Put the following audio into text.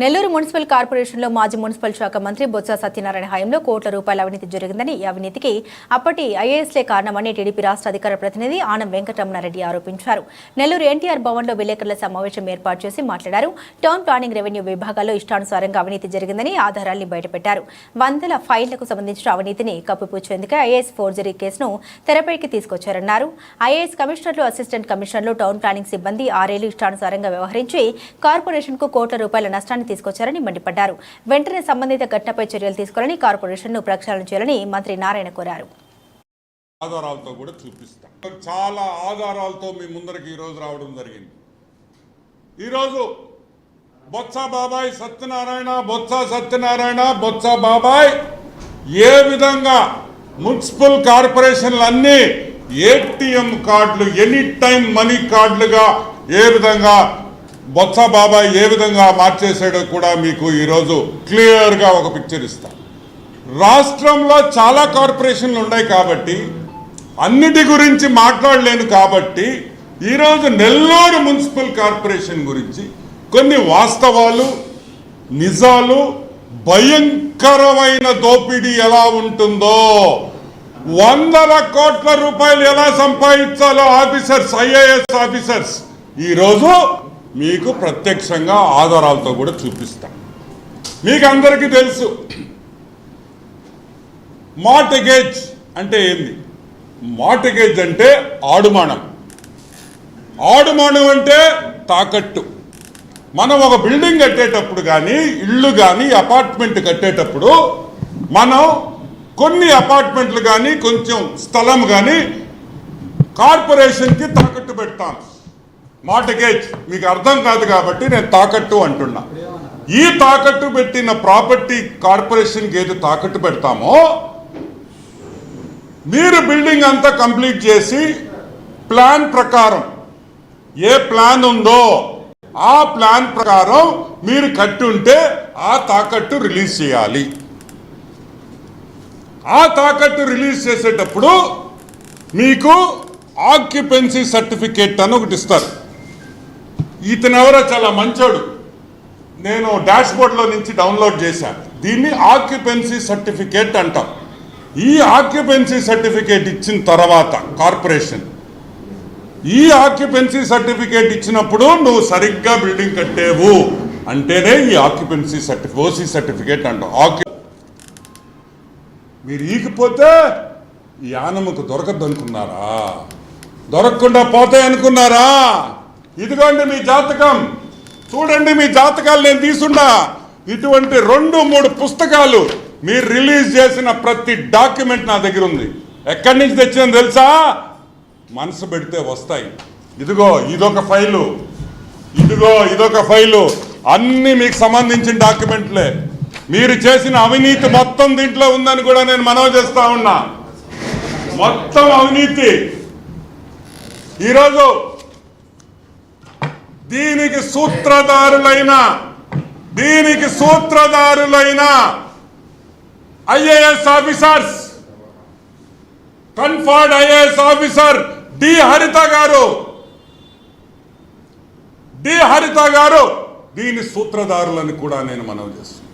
Nellore municipal కార్పొరేషన్లో మాజీ municipal శాఖ మంత్రి బొత్స సత్యనారాయణ హయాంలో కోట్ల రూపాయల అవినీతి జరిగిందని ఈ అవినీతికి అప్పటి ఐఏఎస్లే కారణమని టీడీపీ రాష్ట్ర అధికార ప్రతినిధి ఆనం వెంకటరమణారెడ్డి ఆరోపించారు. నెల్లూరు ఎన్టీఆర్ భవన్లో విలేకరుల సమావేశం ఏర్పాటు చేసి మాట్లాడారు. టౌన్ ప్లానింగ్ రెవెన్యూ విభాగాల్లో ఇష్టానుసారంగా అవినీతి జరిగిందని ఆధారాల్ని బయటపెట్టారు. వందల ఫైళ్ళకు సంబంధించిన అవినీతిని కప్పిపుచ్చేందుకు ఐఏఎస్ ఫోర్జరీ కేసును తెరపైకి తీసుకొచ్చారన్నారు. ఐఏఎస్ కమిషనర్లు అసిస్టెంట్ కమిషనర్లు టౌన్ ప్లానింగ్ సిబ్బంది ఆరేళ్ళు ఇష్టానుసారంగా వ్యవహరించి కార్పొరేషన్కు కోట్ల రూపాయల నష్టాన్ని తీసుకొచ్చారని మండిపడ్డారు. వెంటనే సంబంధిత ఘటనపై చర్యలు తీసుకోవాలని కార్పొరేషన్ను ప్రక్షాళన చేయాలని మంత్రి నారాయణ కోరారు. ఆధారాలతో కూడా చూపిస్తాం. చాలా ఆధారాలతో మీ ముందరికి ఈరోజు రావడం జరిగింది. ఈరోజు బొత్స బాబాయ్ సత్యనారాయణ బొత్స సత్యనారాయణ బొత్స బాబాయ్ ఏ విధంగా మున్సిపల్ కార్పొరేషన్లన్నీ ఏటీఎం కార్డులు ఎనీ టైం మనీ కార్డులుగా ఏ విధంగా బొత్స బాబాయ్ ఏ విధంగా మార్చేసాడో కూడా మీకు ఈరోజు క్లియర్గా ఒక పిక్చర్ ఇస్తా. రాష్ట్రంలో చాలా కార్పొరేషన్లు ఉన్నాయి కాబట్టి అన్నిటి గురించి మాట్లాడలేను కాబట్టి ఈరోజు నెల్లూరు మున్సిపల్ కార్పొరేషన్ గురించి కొన్ని వాస్తవాలు నిజాలు భయంకరమైన దోపిడీ ఎలా ఉంటుందో వందల కోట్ల రూపాయలు ఎలా సంపాదించాలో ఆఫీసర్స్ ఐఏఎస్ ఆఫీసర్స్ ఈరోజు మీకు ప్రత్యక్షంగా ఆధారాలతో కూడా చూపిస్తాం. మీకు అందరికీ తెలుసు. మార్టగేజ్ అంటే ఏంది? మార్టగేజ్ అంటే ఆడుమానం. ఆడుమానం అంటే తాకట్టు. మనం ఒక బిల్డింగ్ కట్టేటప్పుడు కానీ ఇల్లు కానీ అపార్ట్మెంట్ కట్టేటప్పుడు మనం కొన్ని అపార్ట్మెంట్లు కానీ కొంచెం స్థలం కానీ కార్పొరేషన్కి తాకట్టు పెడతాం. మార్టగేజ్ మీకు అర్థం కాదు కాబట్టి నేను తాకట్టు అంటున్నా. ఈ తాకట్టు పెట్టిన ప్రాపర్టీ కార్పొరేషన్కి ఏది తాకట్టు పెడతామో మీరు బిల్డింగ్ అంతా కంప్లీట్ చేసి ప్లాన్ ప్రకారం ఏ ప్లాన్ ఉందో ఆ ప్లాన్ ప్రకారం మీరు కట్టి ఉంటే ఆ తాకట్టు రిలీజ్ చేయాలి. ఆ తాకట్టు రిలీజ్ చేసేటప్పుడు మీకు ఆక్యుపెన్సీ సర్టిఫికేట్ అని ఒకటి ఇస్తారు. ఇతనెవరో చాలా మంచోడు. నేను డాష్ బోర్డ్లో నుంచి డౌన్లోడ్ చేశాను దీన్ని ఆక్యుపెన్సీ సర్టిఫికేట్ అంటాం. ఈ ఆక్యుపెన్సీ సర్టిఫికేట్ ఇచ్చిన తర్వాత కార్పొరేషన్ ఈ ఆక్యుపెన్సీ సర్టిఫికేట్ ఇచ్చినప్పుడు నువ్వు సరిగ్గా బిల్డింగ్ కట్టేవు అంటేనే ఈ ఆక్యుపెన్సీ సర్టిఫి ఓసీ సర్టిఫికేట్ అంటాం. ఆక్యు మీరు ఈకిపోతే ఈ యానముకు దొరకద్దు అనుకున్నారా దొరకకుండా పోతాయి అనుకున్నారా ఇదిగోండి మీ జాతకం. చూడండి మీ జాతకాలు నేను తీసుండా. ఇటువంటి రెండు మూడు పుస్తకాలు మీరు రిలీజ్ చేసిన ప్రతి డాక్యుమెంట్ నా దగ్గర ఉంది. ఎక్కడి నుంచి తెచ్చిందని తెలుసా? మనసు పెడితే వస్తాయి. ఇదిగో ఇదొక ఫైలు. ఇదిగో ఇదొక ఫైలు. అన్ని మీకు సంబంధించిన డాక్యుమెంట్లే. మీరు చేసిన అవినీతి మొత్తం దీంట్లో ఉందని కూడా నేను మనవి చేస్తా ఉన్నా. మొత్తం అవినీతి. ఈరోజు దీనికి సూత్రధారులైన దీనికి సూత్రధారులైన IAS officers conferred IAS officer D Haritha garu D Haritha గారు దీని సూత్రధారులని కూడా నేను మనవి చేస్తున్నాను